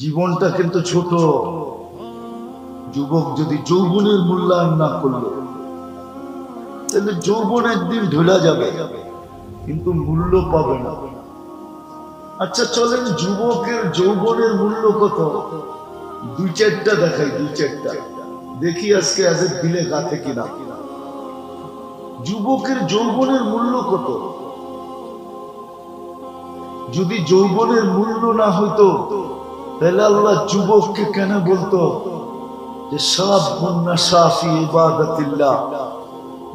জীবনটা কিন্তু ছোট। যুবক যদি যৌবনের মূল্যায়ন না করল, তাহলে যৌবন একদিন ঢোলা যাবে, কিন্তু মূল্য পাবে না। আচ্ছা চলেন, যুবকের যৌবনের মূল্য কত? দুই চারটা দেখাই, দুই চারটা। দেখি আজকে এদের দিলে গাতে কিনা। যুবকের যৌবনের মূল্য কত? যদি যৌবনের মূল্য না হইতো তাহলে আল্লাহ যুবককে কেন বলতো যে সব সাফি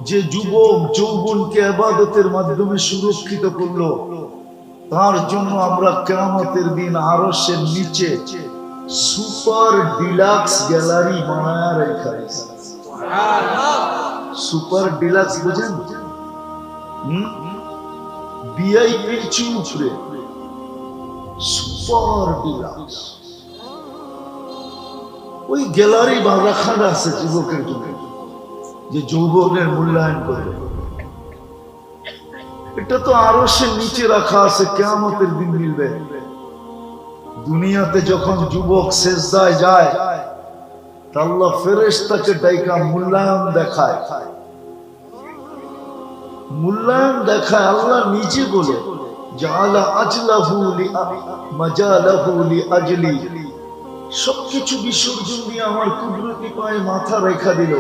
যে যুবক যৌবনকে আবাদতের মাধ্যমে সুরক্ষিত করল, তার জন্য আমরা কেরামতের দিন আরসের নিচে সুপার ডিলাক্স গ্যালারি বানায় রেখা সুপার ডিলাক্স বুঝেন? বিআইপির চেয়ে উপরে সুপার ওই গ্যালারি রাখার আছে যুবকের জন্য, যে যৌবনের মূল্যায়ন এটা তো আরও সে নিচে রাখা আছে কেমতের দিন মিলবে। দুনিয়াতে যখন যুবক শেষদায় যায় আল্লাহ ফেরেশতাকে ডাইকা মূল্যায়ন দেখায়। মূল্যায়ন দেখায়, আল্লাহ নিজে বলে। সবকিছু বিসর্জন দিয়ে আমার কুদরতি পায়ে মাথা রেখা দিল।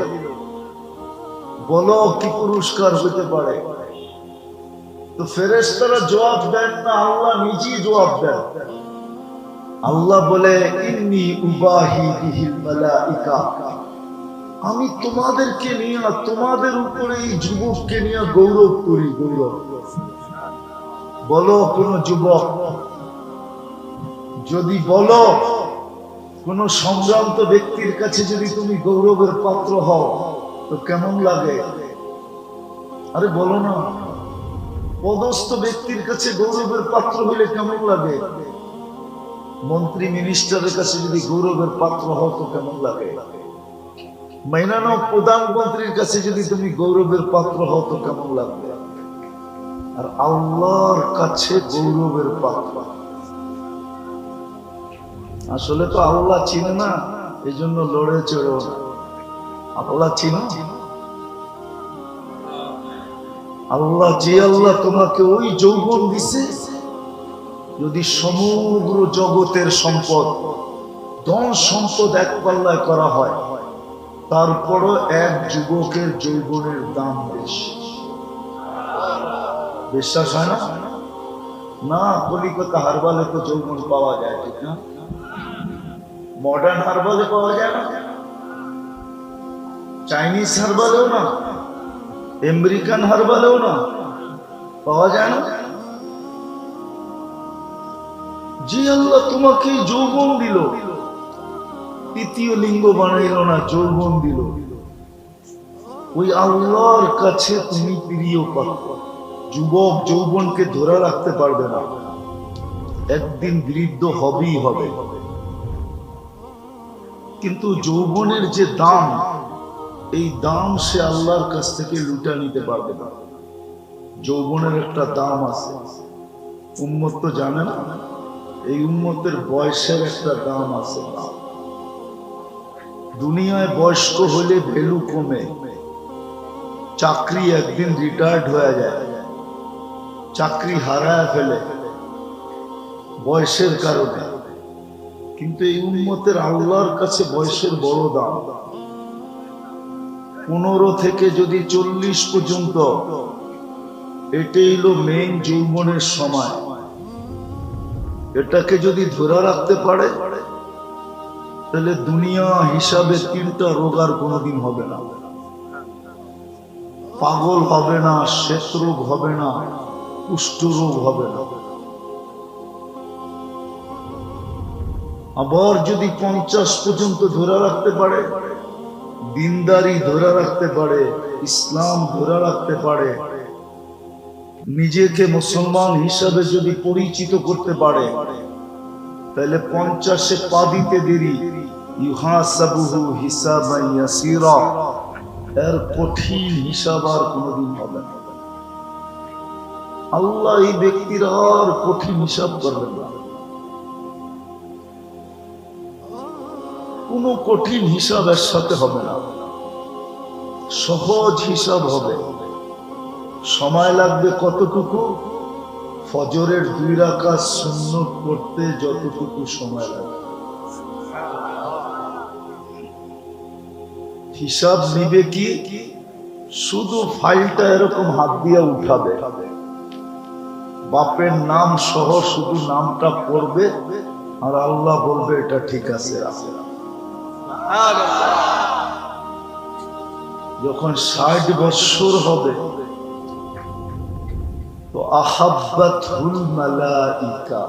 বলো কি পুরস্কার হতে পারে? তো ফেরেশতারা জবাব দেন, না, আল্লাহ নিজেই জবাব দেন। আল্লাহ বলে, ইন্নি উবাহি বিহিল মালাইকা। আমি তোমাদেরকে নিয়ে, তোমাদের উপরে এই যুবককে নিয়ে গৌরব করি, গৌরব। বলো কোন যুবক, যদি বলো কোন সংগ্রান্ত ব্যক্তির কাছে যদি তুমি গৌরবের পাত্র হও, তো কেমন লাগে? আরে বলো না। পদস্থ ব্যক্তির কাছে গৌরবের পাত্র হইলে কেমন লাগে? মন্ত্রী, মিনিস্টারের কাছে যদি গৌরবের পাত্র হও, তো কেমন লাগে? মাইনানো প্রধানমন্ত্রীর কাছে যদি তুমি গৌরবের পাত্র হও, তো কেমন লাগবে? আর আল্লাহর কাছে গৌরবের পাত্র। আসলে তো আল্লাহ চিনে না এই জন্য লড়ে চড়ো আল্লাহ চিনো? আল্লাহ যে আল্লাহ তোমাকে ওই যৌবন দিছে, যদি সমগ্র জগতের সম্পদ, ধন সম্পদ এক পাল্লায় করা হয়, তারপরও এক যুবকের যৌবনের দাম বেশি। বিশ্বাস হয় না? না, কলিকাতা হারবালে তো যৌবন পাওয়া যায়, ঠিক না? মডার্ন হারবালে পাওয়া যায় না? চাইনিজ হারবালেও না? আমেরিকান হারবালেও না? পাওয়া যায় না? যে আল্লাহ, তোমাকে যৌবন দিল। তৃতীয় লিঙ্গ বানাইল না, যৌবন দিল। ওই আল্লাহর কাছে তুমি প্রিয় পাত্র। যুবক যৌবনকে ধরে রাখতে পারবে না। একদিন বৃদ্ধ হবেই হবে। কিন্তু যৌবনের যে দাম, এই দাম সে আল্লাহর কাছ থেকে লুটা নিতে পারবে না। যৌবনের একটা দাম আছে। উম্মত তো জানে না, এই উম্মতের বয়সের একটা দাম আছে। দুনিয়ায় বয়স্ক হলে ভ্যালু কমে, চাকরি একদিন রিটায়ার্ড হয়ে যায়। চাকরি হারায় ফেলে, বয়সের কারণে। কিন্তু এই উন্মতের আল্লাহর কাছে বয়সের বড় দাম। পনেরো থেকে যদি চল্লিশ পর্যন্ত, এটাই হলো মেইন যৌবনের সময়। এটাকে যদি ধরে রাখতে পারে, তাহলে দুনিয়া হিসাবে তিনটা রোগ আর কোনোদিন হবে না। পাগল হবে না শ্বেত রোগ হবে না। কুষ্ঠ রোগ হবে না। আবার যদি পঞ্চাশ পর্যন্ত ধরে রাখতে পারে, দিনদারি ধরে রাখতে পারে, ইসলাম ধরে রাখতে পারে, নিজেকে মুসলমান হিসাবে যদি পরিচিত করতে পারে, তাহলে পঞ্চাশে পা দিতে দেরি। ইউহাসাবুহু হিসাবান ইয়াসিরা। এর কঠিন হিসাব আর কোনোদিন হবে না। আল্লাহ এই ব্যক্তির আর কঠিন হিসাব করবেন না। কোনো কঠিন হিসাব এর সাথে হবে না। সহজ হিসাব হবে। সময় লাগবে কতটুকু? ফজরের দুই রাখা শূন্য করতে যতটুকু সময় লাগবে। হিসাব নিবে কি? শুধু ফাইলটা এরকম হাত দিয়ে উঠাবে। বাপের নাম সহ শুধু নামটা পড়বে, আর আল্লাহ বলবে, এটা ঠিক আছে যখন ষাট বৎসর হবে, তো আহাব্বাত হুল মালাইকা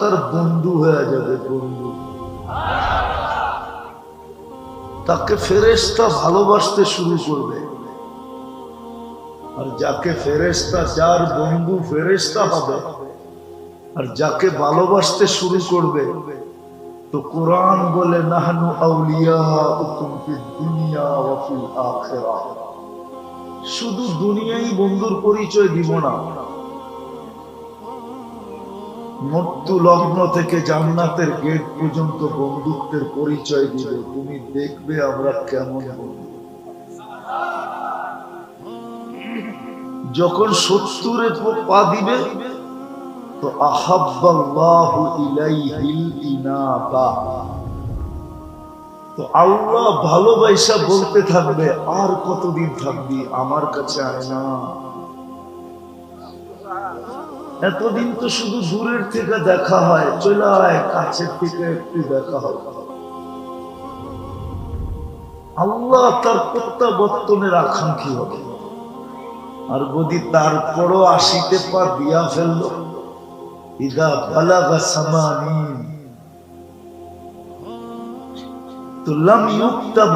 তার বন্ধু হয়ে যাবে, বন্ধু। তাকে ফেরেশতা ভালোবাসতে শুরু করবে। আর যাকে ফেরেশতা, যার বন্ধু ফেরেশতা হবে আর যাকে ভালোবাসতে শুরু করবে, তো কোরআন বলে, নাহনু ফিল শুধু দুনিয়াই বন্ধুর পরিচয় দিব না। মৃত্যু লগ্ন থেকে জান্নাতের গেট পর্যন্ত বন্ধুত্বের পরিচয় দিব। তুমি দেখবে আমরা কেমন বন্ধু। যখন সত্তরে পা দিবে, তো আহাব্বাল্লাহু ইনাবা। তো আল্লাহ ভালোবাসা বলতে থাকবে, আর কতদিন থাকবি? আমার কাছে আয় না। এতদিন তো শুধু দূরের থেকে দেখা হয়, চলে আয়, কাছের থেকে একটু দেখা হয়। আল্লাহ তার প্রত্যাবর্তনের আকাঙ্ক্ষী হবে। আর যদি তারপরও আসিতে পা দিয়া ফেলল, ইদা বালাগা সামানিন। তো ইউক্তাব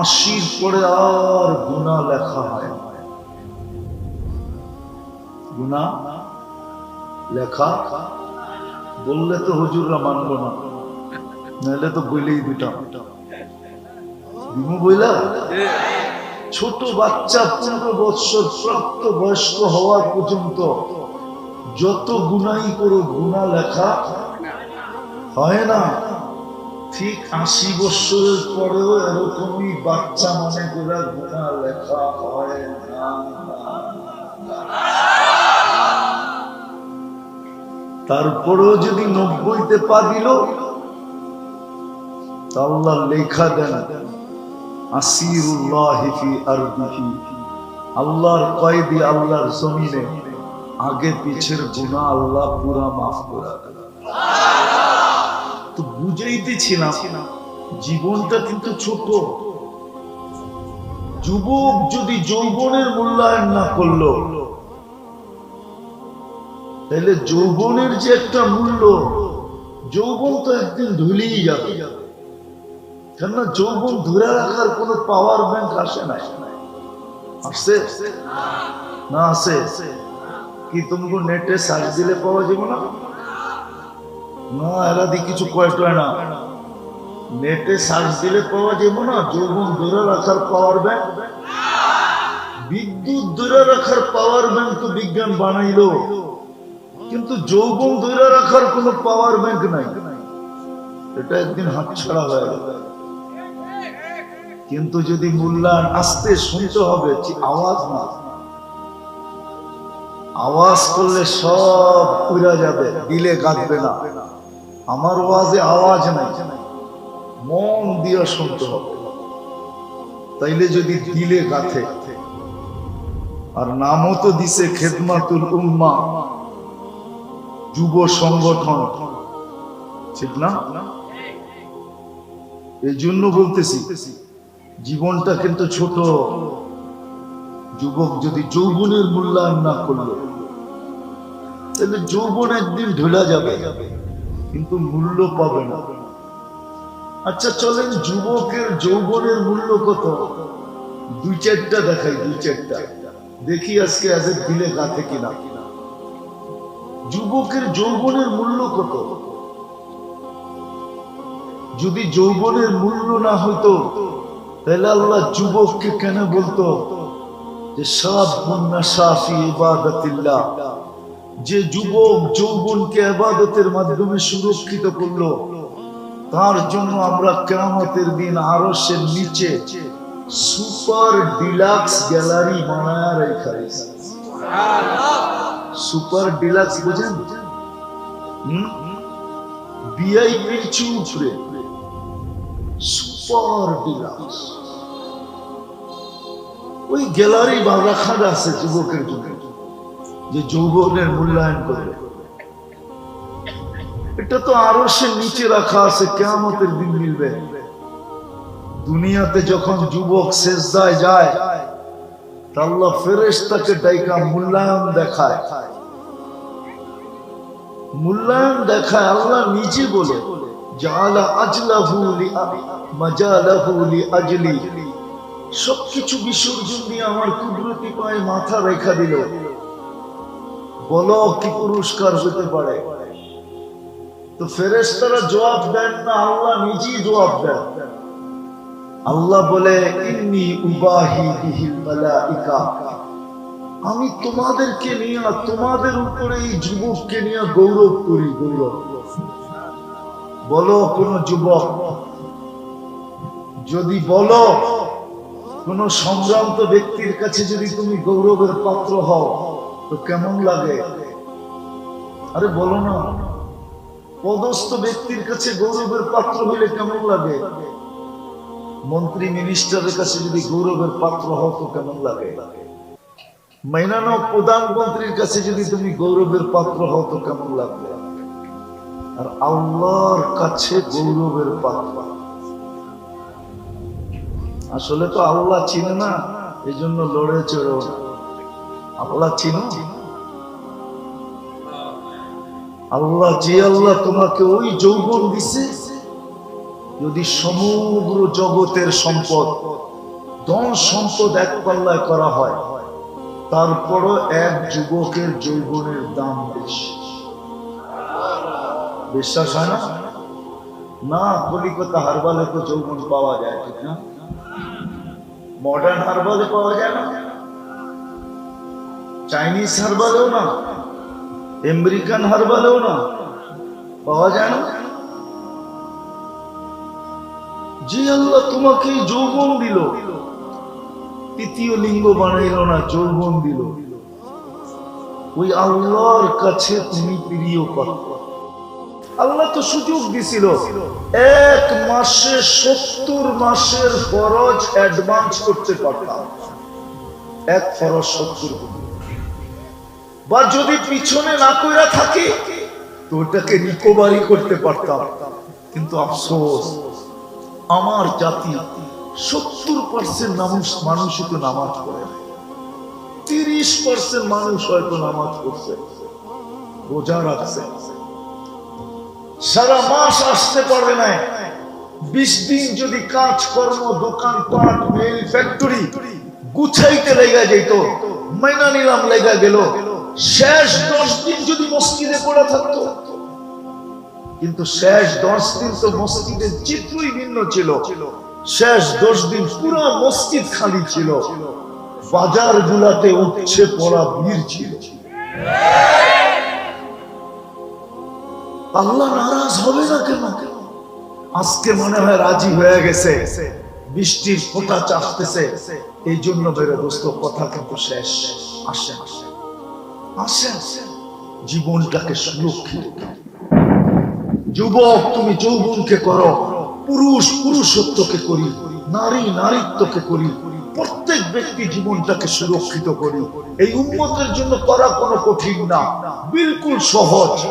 আশির পরে আর গুণা লেখা হয় গুণা লেখা বললে তো হুজুররা মানবো না, নাহলে তো বইলেই দিতাম বিমু বইলা? ছোট বাচ্চা পনেরো বৎসর প্রাপ্ত বয়স্ক হওয়ার পর্যন্ত যত গুণাই করো, গুণা লেখা হয় না। ঠিক আশি বৎসরের পরেও এরকমই বাচ্চা মনে করে গুণা লেখা হয় না। তারপরেও যদি নব্বইতে পা দিল, তা আল্লাহ লেখা দেন। আল্লাহর কয়েদি আল্লাহর জমিনে, আগে পিছের গুনাহ আল্লাহ পুরা মাফ করে তো বুঝাইতেছিলাম, জীবনটা কিন্তু ছোট। যুবক যদি যৌবনের মূল্যায়ন না করল, তাহলে যৌবনের যে একটা মূল্য, যৌবন তো একদিন ধুলেই যাবে। কেননা যৌবন ধরে রাখার কোনো পাওয়ার ব্যাংক আসে না আসছে? না আসে? কি তুমি নেটে সার্চ দিলে পাওয়া যাবে না? না, এরা দিয়ে কিছু কয় টয় না। নেটে সার্চ দিলে পাওয়া যাবে না, যৌবন ধরে রাখার পাওয়ার ব্যাংক বিদ্যুৎ ধরে রাখার পাওয়ার ব্যাংক তো বিজ্ঞান বানাইলো। কিন্তু যৌবন ধরে রাখার কোনো পাওয়ার ব্যাংক নাই। এটা একদিন হাতছাড়া হয়ে গেল। কিন্তু যদি মূল্যায়ন আসতে শুনতে হবে আওয়াজ না। আওয়াজ করলে সব উড়া যাবে, দিলে গাঁদবে না। আমার ওয়াজে আওয়াজ নাই, মন দিয়ে শুনতে হবে। তাইলে যদি দিলে গাথে আর নামও তো দিছে খেদমাতুল উম্মা, যুব সংগঠন। ঠিক না? এই জন্য বলতেছি জীবনটা কিন্তু ছোট। যুবক যদি যৌবনের মূল্যায়ন না করল, তাহলে যৌবন একদিন ঢোলা যাবে, কিন্তু মূল্য পাবে না। আচ্ছা চলেন, যুবকের যৌবনের মূল্য কত? দুই চারটা দেখাই, দুই চারটা। দেখি আজকে এদের দিলে গাথে কিনা। যুবকের যৌবনের মূল্য কত? যদি যৌবনের মূল্য না হইতো তাহলে আল্লাহ যুবককে কেন বলতো যে সব বন্যা সাফি ইবাদতিল্লাহ। যে যুবক যৌবনকে আবাদতের মাধ্যমে সুরক্ষিত করল তার জন্য আমরা কেরামতের দিন আরসের নিচে সুপার ডিলাক্স গ্যালারি বানায় রেখা সুপার ডিলাক্স বুঝেন? ভিআইপির উপরে সুপার ডিলাক্স। ওই গ্যালারি বা রাখা আছে যুবকের জন্য, যে যৌবনের মূল্যায়ন করবে এটা তো আরও সে নিচে রাখা আছে কেমতের দিন মিলবে। দুনিয়াতে যখন যুবক শেষদায় যায় তা আল্লাহ ফেরেশতাকে ডাইকা মূল্যায়ন দেখায়। মূল্যায়ন দেখায় আল্লাহ নিজে বলে, জালা আজলাহু লি, মাজালাহু লি আজলি সবকিছু বিসর্জন দিয়ে আমার কুদরতি পায়ে মাথা রেখা দিল। বলো কি পুরস্কার হতে পারে? তো ফেরেশতারা জবাব দেন, না, আল্লাহ নিজেই জবাব দেন। আল্লাহ বলে, ইন্নি উবাহি বিহিল আমি তোমাদেরকে নিয়ে তোমাদের উপরে এই যুবককে নিয়ে গৌরব করি, গৌরব। বলো কোন যুবক, যদি বলো কোন সংগ্রান্ত ব্যক্তির কাছে যদি তুমি গৌরবের পাত্র হও, তো কেমন লাগে? আরে বলো না, পদস্থ ব্যক্তির কাছে গৌরবের পাত্র হইলে কেমন লাগে? মন্ত্রী মিনিস্টারের কাছে যদি গৌরবের পাত্র হও, তো কেমন লাগে? মাইনানো প্রধানমন্ত্রীর কাছে যদি তুমি গৌরবের পাত্র হও, তো কেমন লাগবে আর আল্লাহর কাছে গৌরবের পাত্র। আসলে তো আল্লাহ চিনে না এই জন্য লড়ে চড়ো আল্লাহ চিনো? আল্লাহ যে আল্লাহ তোমাকে ওই যৌবন দিছে, যদি সমগ্র জগতের সম্পদ, ধন সম্পদ এক পাল্লায় করা হয়, তারপরও এক যুবকের যৌবনের দাম বেশি। বিশ্বাস হয় না? না, কলিকতা হারবালে তো যৌবন পাওয়া যায়, ঠিক না? মডার্ন হারবালে পাওয়া যায় না? চাইনিজ হারবালেও না? আমেরিকান হারবালেও না? পাওয়া যায় না? যে আল্লাহ তোমাকে যৌবন দিল। তৃতীয় লিঙ্গ বানাইল না, যৌবন দিল। ওই আল্লাহর কাছে তুমি প্রিয় পাত্র আল্লাহ তো সুযোগ দিছিল। এক মাসে সত্তর মাসের ফরজ অ্যাডভান্স করতে পারতাম। এক ফরজ সত্তর বা যদি পিছনে না কইরা থাকে, তো ওটাকে রিকভারি করতে পারতাম। কিন্তু আফসোস, আমার জাতি সত্তর পার্সেন্ট মানুষ মানুষই তো নামাজ পড়ে তিরিশ পার্সেন্ট মানুষ হয়তো নামাজ পড়ছে। রোজা রাখছে। সারা মাস আসতে পারবে না। বিশ দিন যদি কাজ কর্ম দোকান পাট, মিল ফ্যাক্টরি গুছাইতে লেগে যেত মাইনা নিলাম, লেগে গেল। শেষ দশ দিন যদি মসজিদে পড়ে থাকতো। কিন্তু শেষ দশ দিন তো মসজিদের চিত্রই ভিন্ন ছিল। শেষ দশ দিন পুরো মসজিদ খালি ছিল। বাজার গুলাতে উঠছে পড়া ভিড় ছিল। আল্লাহ নারাজ হবে না কেন? আজকে মনে হয় রাজি হয়ে গেছে। বৃষ্টির ফোঁটা চাপতেছে। এই জন্য বেরো দোস্ত, কথা কিন্তু শেষ। আসে আসে আসে আসে জীবনটাকে সুরক্ষিত। যুবক, তুমি যৌবনকে করো। পুরুষ, পুরুষত্বকে করি। নারী, নারীত্বকে করি। প্রত্যেক ব্যক্তি জীবনটাকে সুরক্ষিত করি। এই উন্মতের জন্য করা কোনো কঠিন না। বিলকুল সহজ।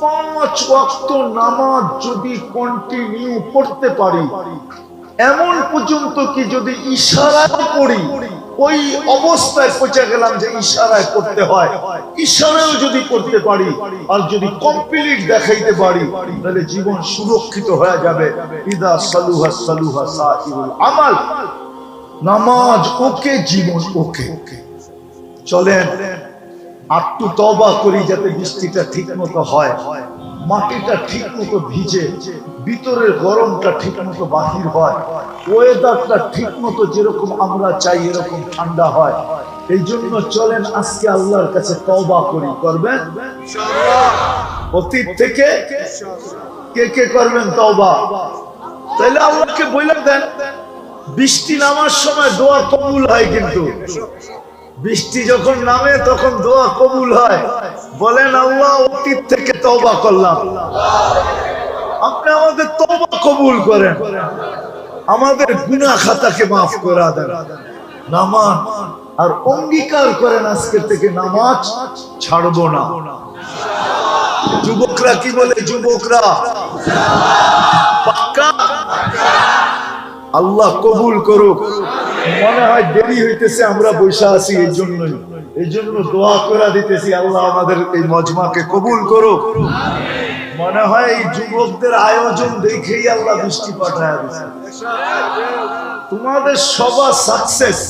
পাঁচ ওয়াক্ত নামাজ যদি কন্টিনিউ পড়তে পারি, এমন পর্যন্ত কি যদি ইশারায় পড়ি, ওই অবস্থায় পৌঁছে গেলাম যে ইশারায় করতে হয়। ইশারায় যদি করতে পারি, আর যদি কমপ্লিট দেখাইতে পারি, তাহলে জীবন সুরক্ষিত হয়ে যাবে। ইদা সালুহা সালুহা সাহিবুল আমাল। নামাজ ওকে, জীবন ওকে। চলেন আটটু তবা করি যাতে বৃষ্টিটা ঠিক মতো হয়। মাটিটা ঠিক মতো ভিজে ভিতরের গরমটা ঠিক মতো বাহির হয় ওয়েদারটা ঠিক মতো যেরকম আমরা চাই এরকম ঠান্ডা হয়। এই জন্য চলেন আজকে আল্লাহর কাছে তওবা করি। করবেন? অতীত থেকে কে কে করবেন তবা তাহলে আল্লাহকে বলে দেন বৃষ্টি নামার সময় দোয়া কবুল হয় কিন্তু। বৃষ্টি যখন নামে, তখন দোয়া কবুল হয়। বলেন, আল্লাহ অতীত থেকে তবা করলাম। আপনি আমাদের তওবা কবুল করেন। আমাদের গুনাহ খাতাকে মাফ করে দেন। নামাজ আর অঙ্গীকার করেন আজকে থেকে নামাজ ছাড়বো না। যুবকরা কি বলে যুবকরা? পাক্কা? আল্লাহ কবুল করুক। মনে হয় দেরি হইতেছে, আমরা বৈশা আছি, এই জন্যই। এই জন্য দোয়া করে দিতেছি, আল্লাহ আমাদের এই মজমাকে কবুল করো মনে হয় এই যুবকদের আয়োজন দেখেই আল্লাহ বৃষ্টি পাঠায় তোমাদের সবার সাকসেস